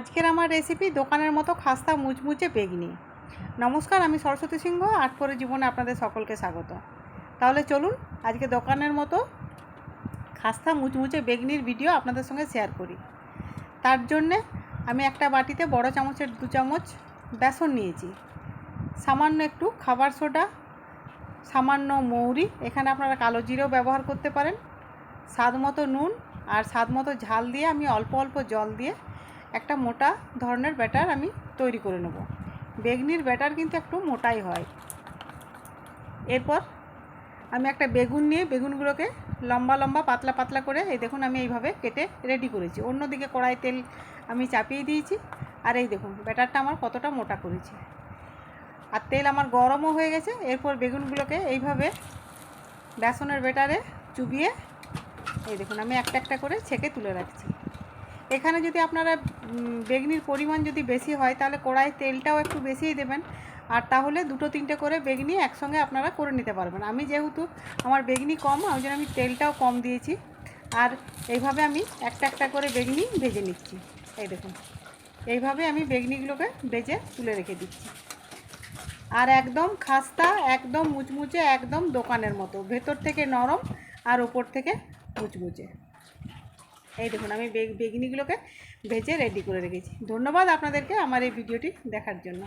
আজকের আমার রেসিপি দোকানের মতো খাস্তা মুচমুচে বেগনি। নমস্কার, আমি সরস্বতী সিংহ, আট জীবনে আপনাদের সকলকে স্বাগত। তাহলে চলুন, আজকে দোকানের মতো খাস্তা মুচমুচে বেগনির ভিডিও আপনাদের সঙ্গে শেয়ার করি। তার জন্যে আমি একটা বাটিতে বড় চামচের দু চামচ বেসন নিয়েছি। সামান্য একটু খাবার সোডা, সামান্য মৌরি, এখানে আপনারা কালো জিরেও ব্যবহার করতে পারেন। স্বাদ মতো নুন আর স্বাদ মতো ঝাল দিয়ে আমি অল্প অল্প জল দিয়ে একটা মোটা ধরনের ব্যাটার আমি তৈরি করে নেব। বেগনির ব্যাটার কিন্তু একটু মোটাই হয়। এরপর আমি একটা বেগুন নিয়ে বেগুনগুলোকে লম্বা লম্বা পাতলা পাতলা করে, এই দেখুন আমি এইভাবে কেটে রেডি করেছি। অন্যদিকে কড়াই তেল আমি চাপিয়ে দিয়েছি। আর এই দেখুন, ব্যাটারটা আমার কতটা মোটা করেছি। আর তেল আমার গরমও হয়ে গেছে। এরপর বেগুনগুলোকে এইভাবে বেসনের ব্যাটারে চুবিয়ে, এই দেখুন আমি একটা একটা করে ছেঁকে তুলে রাখছি। এখানে যদি আপনারা বেগনির পরিমাণ যদি বেশি হয়, তাহলে কড়াই তেলটাও একটু বেশিই দেবেন। আর তাহলে দুটো তিনটে করে বেগনি একসঙ্গে আপনারা করে নিতে পারবেন। আমি যেহেতু আমার বেগনি কম ওই জন্য আমি তেলটাও কম দিয়েছি। আর এইভাবে আমি একটা একটা করে বেগনি ভেজে নিচ্ছি। এই দেখুন, এইভাবে আমি বেগনিগুলোকে ভেজে তুলে রেখে দিচ্ছি। আর একদম খাস্তা, একদম মুচমুচে, একদম দোকানের মতো, ভেতর থেকে নরম আর ওপর থেকে মুচমুচে। এই দেখুন, আমি বেগ বেগনিগুলোকে ভেজে রেডি করে রেখেছি। ধন্যবাদ আপনাদেরকে আমার এই ভিডিওটি দেখার জন্য।